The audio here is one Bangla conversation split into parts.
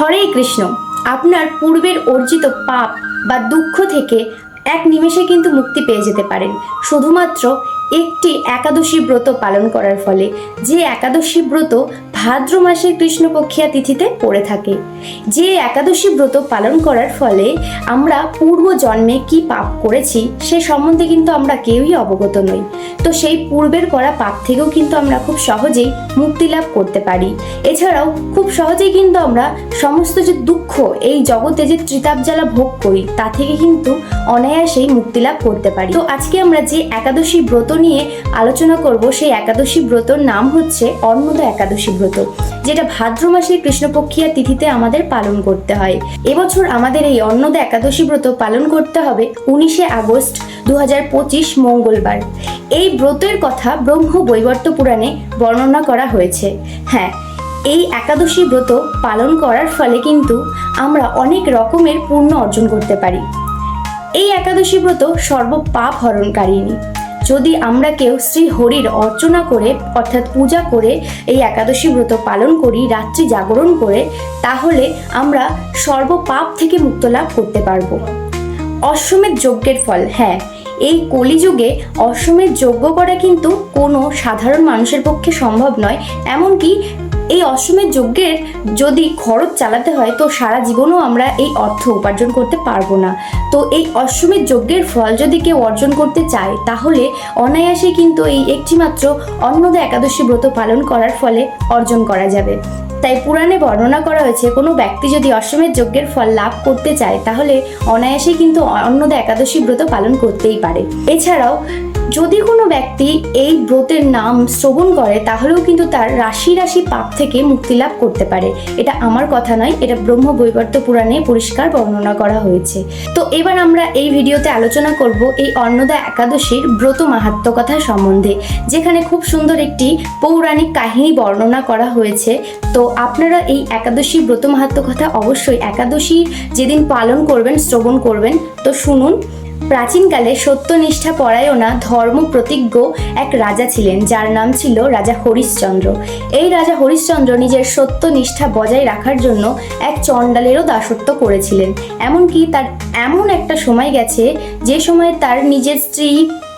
হরে কৃষ্ণ, আপনার পূর্বের অর্জিত পাপ বা দুঃখ থেকে এক নিমেষে কিন্তু মুক্তি পেয়ে যেতে পারেন। শুধুমাত্র একটি একাদশী ব্রত পালন করার ফলে যে একাদশী ব্রত ভাদ্র মাসের কৃষ্ণপক্ষিয়া তিথিতে পড়ে থাকে। যে একাদশী ব্রত পালন করার ফলে আমরা পূর্ব জন্মে কি পাপ করেছি সে সম্বন্ধে কিন্তু আমরা কেউই অবগত নই। তো সেই পূর্বের করা পাপ থেকেও কিন্তু আমরা খুব সহজেই মুক্তি লাভ করতে পারি। এছাড়াও খুব সহজেই কিন্তু আমরা সমস্ত যে দুঃখ, এই জগতে যে ত্রিতাপ জ্বালা ভোগ করি, তা থেকে কিন্তু অনায়াসেই মুক্তি লাভ করতে পারি। তো আজকে আমরা যে একাদশী ব্রত নিয়ে আলোচনা করব, সেই একাদশী ব্রতর নাম হচ্ছে অন্নদা একাদশী ব্রত। যেটা ভাদ্র মাসের কৃষ্ণপক্ষিয়া তিথিতে আমাদের পালন করতে হয়। এবছর আমাদের এই অন্নদা একাদশী ব্রত পালন করতে হবে উনিশে আগস্ট দুহাজার পঁচিশ মঙ্গলবার। এই ব্রতের কথা ব্রহ্ম বৈবর্ত পুরাণে বর্ণনা করা হয়েছে। হ্যাঁ এই একাদশী ব্রত পালন করার ফলে কিন্তু আমরা অনেক রকমের পুণ্য অর্জন করতে পারি। এই একাদশী ব্রত সর্বপাপ হরণকারিণী। যদি আমরা কেউ শ্রী হরির অর্চনা করে, অর্থাৎ পূজা করে, এই একাদশী ব্রত পালন করি, রাত্রি জাগরণ করে, তাহলে আমরা সর্বপাপ থেকে মুক্ত লাভ করতে পারব। অশ্বমেধ যজ্ঞের ফল হ্যাঁ এই কলিযুগে অশ্বমেধ যজ্ঞ করা কিন্তু কোনো সাধারণ মানুষের পক্ষে সম্ভব নয়, এমনকি এই অশ্বমেধ যজ্ঞের যদি খরচ চালাতে হয়, তো সারা জীবনও আমরা এই অর্থ উপার্জন করতে পারব না। তো এই অশ্বমেধ যজ্ঞের ফল যদি কেউ অর্জন করতে চায়, তাহলে অনায়াসে কিন্তু এই একটিমাত্র অন্নদা একাদশী ব্রত পালন করার ফলে অর্জন করা যাবে। তাই পুরাণে বর্ণনা করা হয়েছে, কোনো ব্যক্তি যদি অশ্বমেধ যজ্ঞের ফল লাভ করতে চায়, তাহলে অনায়াসেই কিন্তু অন্নদা একাদশী ব্রত পালন করতেই পারে। এছাড়াও যদি কোনো ব্যক্তি এই ব্রতের নাম শ্রবণ করে, তাহলেও কিন্তু তার রাশি রাশি পাপ থেকে মুক্তি লাভ করতে পারে। এটা আমার কথা নয়, এটা ব্রহ্ম বৈবর্ত পুরাণে পরিষ্কার বর্ণনা করা হয়েছে। তো এবার আমরা এই ভিডিওতে আলোচনা করব এই অন্নদা একাদশীর ব্রত মাহাত্ম কথা সম্বন্ধে, যেখানে খুব সুন্দর একটি পৌরাণিক কাহিনী বর্ণনা করা হয়েছে। তো আপনারা এই একাদশী ব্রত মাহাত্ম কথা অবশ্যই একাদশী যেদিন পালন করবেন, শ্রবণ করবেন, তো শুনুন। প্রাচীনকালে সত্যনিষ্ঠা পরায়ণা ধর্ম প্রতিজ্ঞ এক রাজা ছিলেন, যার নাম ছিল রাজা হরিশ্চন্দ্র। এই রাজা হরিশ্চন্দ্র নিজের সত্যনিষ্ঠা বজায় রাখার জন্য এক চণ্ডালেরও দাসত্ব করেছিলেন। এমনকি তার এমন একটা সময় গেছে, যে সময় তার নিজের স্ত্রী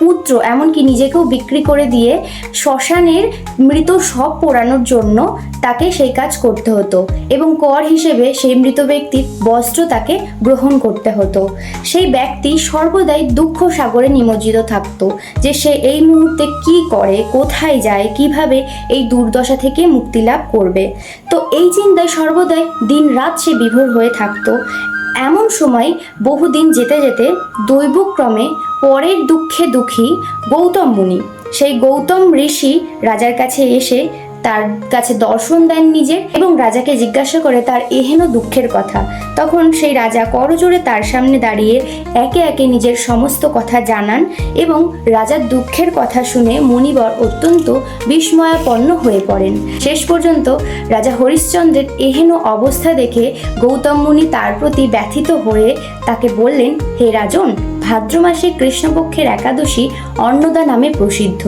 পুত্র, এমনকি নিজেকেও বিক্রি করে দিয়ে শ্মশানের মৃত সব পোড়ানোর জন্য তাকে সেই কাজ করতে হতো এবং কর হিসেবে সেই মৃত ব্যক্তির বস্ত্র তাকে গ্রহণ করতে হতো। সেই ব্যক্তি সর্বদাই দুঃখ সাগরে নিমজ্জিত থাকতো যে সে এই মুহূর্তে কি করে, কোথায় যায়, কীভাবে এই দুর্দশা থেকে মুক্তি লাভ করবে। তো এই চিন্তায় সর্বদাই দিন রাত সে বিভোর হয়ে থাকতো এমন সময় বহুদিন যেতে যেতে দৈবক্রমে পরের দুঃখে দুঃখী গৌতম মুনি। সেই গৌতম ঋষি রাজার কাছে এসে তার কাছে দর্শন দেন নিজের এবং রাজাকে জিজ্ঞাসা করে তার এহেন দুঃখের কথা। তখন সেই রাজা করজোরে তার সামনে দাঁড়িয়ে একে একে নিজের সমস্ত কথা জানান এবং রাজার দুঃখের কথা শুনে মণিবর অত্যন্ত বিস্ময়াপন্ন হয়ে পড়েন। শেষ পর্যন্ত রাজা হরিশ্চন্দ্রের এহেন অবস্থা দেখে গৌতম মুনি তার প্রতি ব্যথিত হয়ে তাকে বললেন, হে রাজন ভাদ্র মাসে কৃষ্ণপক্ষের একাদশী অন্নদা নামে প্রসিদ্ধ।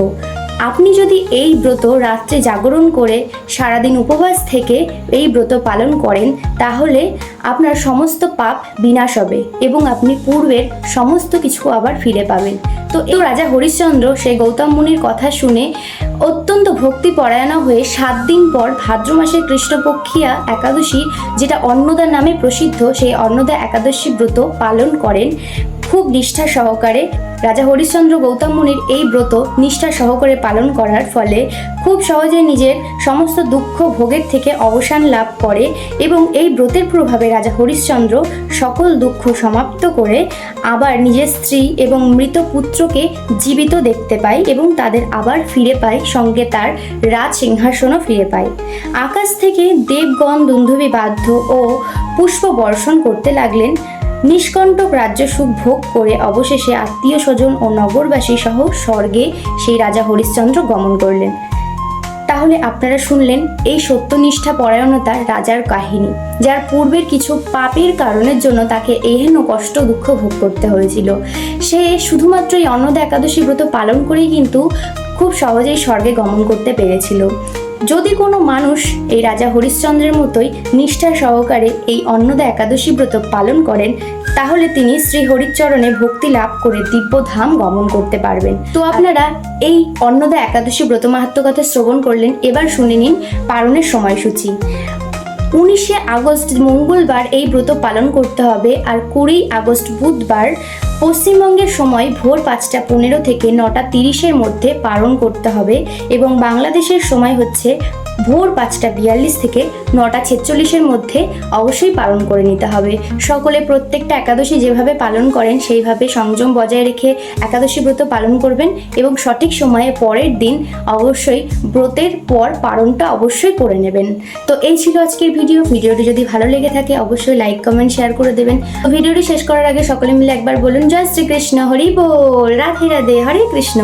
আপনি যদি এই ব্রত রাত্রে জাগরণ করে সারাদিন উপবাস থেকে এই ব্রত পালন করেন, তাহলে আপনার সমস্ত পাপ বিনাশ হবে এবং আপনি পূর্বের সমস্ত কিছু আবার ফিরে পাবেন। তো এই রাজা হরিশ্চন্দ্র, সেই গৌতম মুনির কথা শুনে অত্যন্ত ভক্তি পরায়ণা হয়ে সাত দিন পর ভাদ্র মাসের কৃষ্ণপক্ষিয়া একাদশী, যেটা অন্নদা নামে প্রসিদ্ধ, সেই অন্নদা একাদশী ব্রত পালন করেন। খুব নিষ্ঠা সহকারে রাজা হরিশ্চন্দ্র গৌতম মুনির এই ব্রত নিষ্ঠা সহকারে পালন করার ফলে খুব সহজে নিজের সমস্ত দুঃখ ভোগের থেকে অবসান লাভ করে এবং এই ব্রতের প্রভাবে রাজা হরিশ্চন্দ্র সকল দুঃখ সমাপ্ত করে আবার নিজের স্ত্রী এবং মৃত পুত্রকে জীবিত দেখতে পায় এবং তাদের আবার ফিরে পায়, সঙ্গে তার রাজ সিংহাসনও ফিরে পায়। আকাশ থেকে দেবগণ, দুন্ধুবি বাধ্য ও পুষ্প বর্ষণ করতে লাগলেন। নিষ্কণ্টক রাজ্য সুখ ভোগ করে অবশেষে আত্মীয় স্বজন ও নগরবাসী সহ স্বর্গে সেই রাজা হরিশ্চন্দ্র গমন করলেন। তাহলে আপনারা শুনলেন এই সত্যনিষ্ঠা পরায়ণতার রাজার কাহিনী, যার পূর্বের কিছু পাপের কারণের জন্য তাকে এহেন কষ্ট দুঃখ ভোগ করতে হয়েছিল। সে শুধুমাত্র এই অন্নদা একাদশী ব্রত পালন করেই কিন্তু খুব সহজেই স্বর্গে গমন করতে পেরেছিল। যদি কোনো মানুষ এই রাজা হরিশ্চন্দ্রের মতোই নিষ্ঠা সহকারে এই অন্নদা একাদশী ব্রত পালন করেন, তাহলে তিনি শ্রী হরিচরণে ভক্তি লাভ করে দিব্যধাম গমন করতে পারবেন। তো আপনারা এই অন্নদা একাদশী ব্রত মাহাত্ম কথা শ্রবণ করলেন, এবার শুনে নিন পালনের সময়সূচি। উনিশে আগস্ট মঙ্গলবার এই ব্রত পালন করতে হবে আর কুড়ি আগস্ট বুধবার পশ্চিমবঙ্গের সময় ভোর পাঁচটা পনেরো থেকে নটা তিরিশের মধ্যে পালন করতে হবে এবং বাংলাদেশের সময় হচ্ছে ভোর পাঁচটা বিয়াল্লিশ থেকে নটা ছেচল্লিশের মধ্যে অবশ্যই পালন করে নিতে হবে। সকলে প্রত্যেকটা একাদশী যেভাবে পালন করেন, সেইভাবে সংযম বজায় রেখে একাদশী ব্রত পালন করবেন এবং সঠিক সময়ে পরের দিন অবশ্যই ব্রতের পর পালনটা অবশ্যই করে নেবেন। তো এই ছিল আজকের ভিডিও। ভিডিওটি যদি ভালো লেগে থাকে, অবশ্যই লাইক, কমেন্ট, শেয়ার করে দেবেন। ভিডিওটি শেষ করার আগে সকলে মিলে একবার বলুন জয় শ্রীকৃষ্ণ হরি বল। রাধে রাধে হরে কৃষ্ণ।